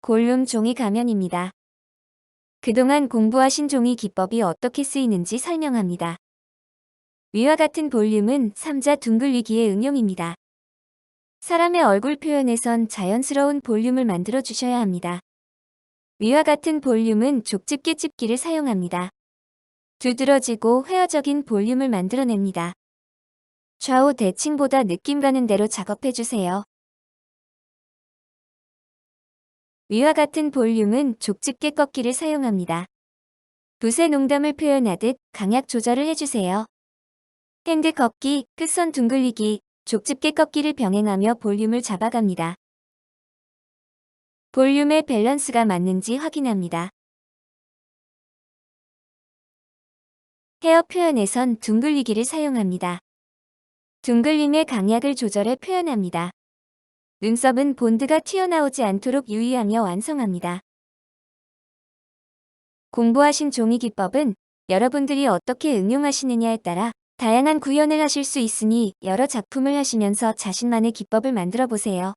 골룸 종이 가면입니다. 그동안 공부하신 종이 기법이 어떻게 쓰이는지 설명합니다. 위와 같은 볼륨은 삼자 둥글리기의 응용입니다. 사람의 얼굴 표현에선 자연스러운 볼륨을 만들어 주셔야 합니다. 위와 같은 볼륨은 족집게 집기를 사용합니다. 두드러지고 회화적인 볼륨을 만들어냅니다. 좌우 대칭보다 느낌 가는 대로 작업해 주세요. 위와 같은 볼륨은 족집게 꺾기를 사용합니다. 붓의 농담을 표현하듯 강약 조절을 해주세요. 핸드 꺾기, 끝선 둥글리기, 족집게 꺾기를 병행하며 볼륨을 잡아갑니다. 볼륨의 밸런스가 맞는지 확인합니다. 헤어 표현에선 둥글리기를 사용합니다. 둥글림의 강약을 조절해 표현합니다. 눈썹은 본드가 튀어나오지 않도록 유의하며 완성합니다. 공부하신 종이 기법은 여러분들이 어떻게 응용하시느냐에 따라 다양한 구현을 하실 수 있으니 여러 작품을 하시면서 자신만의 기법을 만들어 보세요.